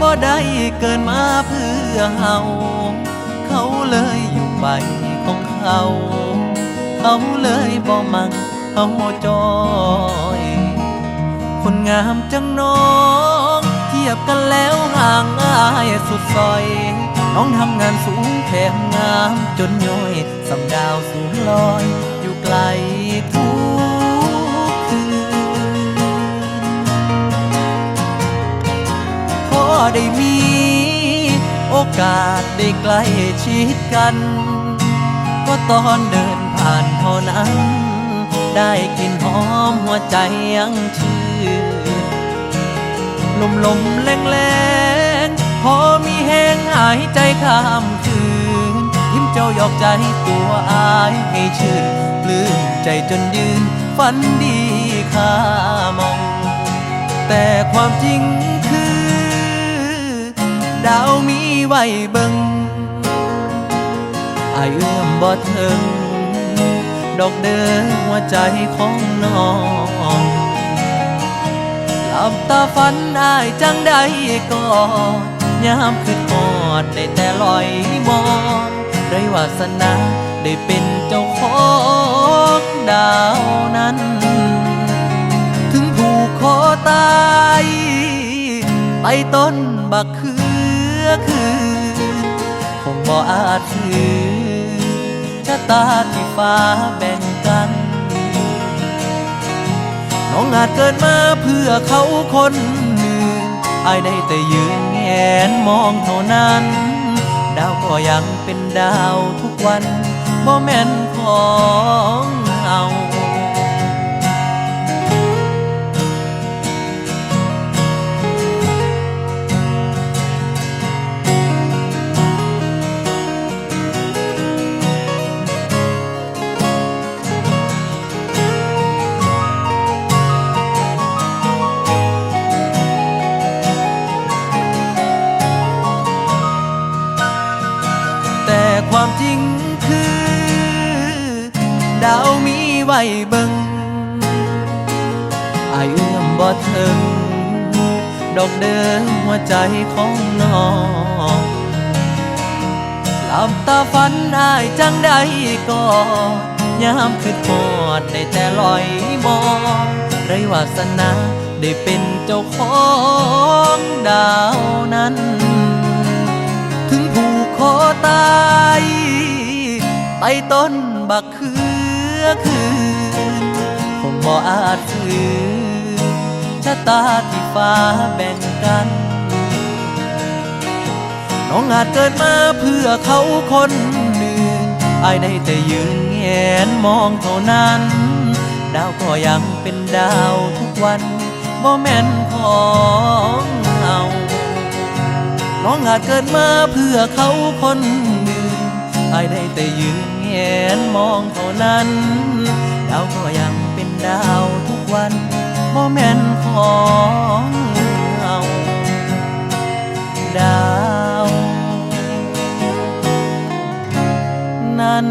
บ่ได้เกินมาเพื่อเฮาเขาเลยอยู่ไปของเขาเขาเลยบ่มังเขาจอยคนงามจังน้องเทียบกันแล้วห่างง่ายสุดซอย น้องทำงานสูงแถมงามจนย ได้มี โอกาสได้ใกล้ชิดกัน ก็ตอนเดินผ่านเท่านั้น ได้กลิ่นหอมหัวใจยังชื่นลมลมแรงแรงพอมีแห้งหายใจข้ามคืน ยิ้มเจ้าหยอกใจตัวอายให้ชื่นปลื้มใจจนยืนฝันดีข้ามอง แต่ความจริงค ดาวมีไว้เบิงอายเอื้อมบ่ถึง ดอกเดินหัวใจของน้องหลับตาฝันอายจังใดก็ยามคืนหอดได้แต่ลอยมองไรวาสนาได้เป็นเจ้าของดาวนั้น ถึงผูกคอตาย ไปต้นบักคือ คืนคงบ่อาจถือชะตาที่ฟ้าแบ่งกัน น้องอาจเกิดมาเพื่อเขาคนหนึ่งไอายได้แต่ยืนแงนมองเท่านั้น ดาวก็ยังเป็นดาวทุกวันบ่แม่นของเฮา ว้เบิงอายเอื้อมบ่ถึง ดอกเดินหัวใจของน้องหลับตาฝันได้จังใดก็ยามคืนหอดได้แต่ลอยมองไรวาสนาได้เป็นเจ้าของดาวนั้น ถึงผูกคอตายไปต้นบักคือ คืน คงบ่อาจฝืนชะตาที่ฟ้าแบ่งกัน น้องอาจเกิดมาเพื่อเขาคนหนึ่งอายได้แต่ยืนแงนมองเท่านั้น ดาวก็ยังเป็นดาวทุกวันบ่แม่นของเฮาน้องอาจเกิดมาเพื่อเขาคนหนึ่งอายได้แต่ยืน แงนมองเท่านั้น ดาวก็ยังเป็นดาวทุกวันโมแมนของเราดาว นั้น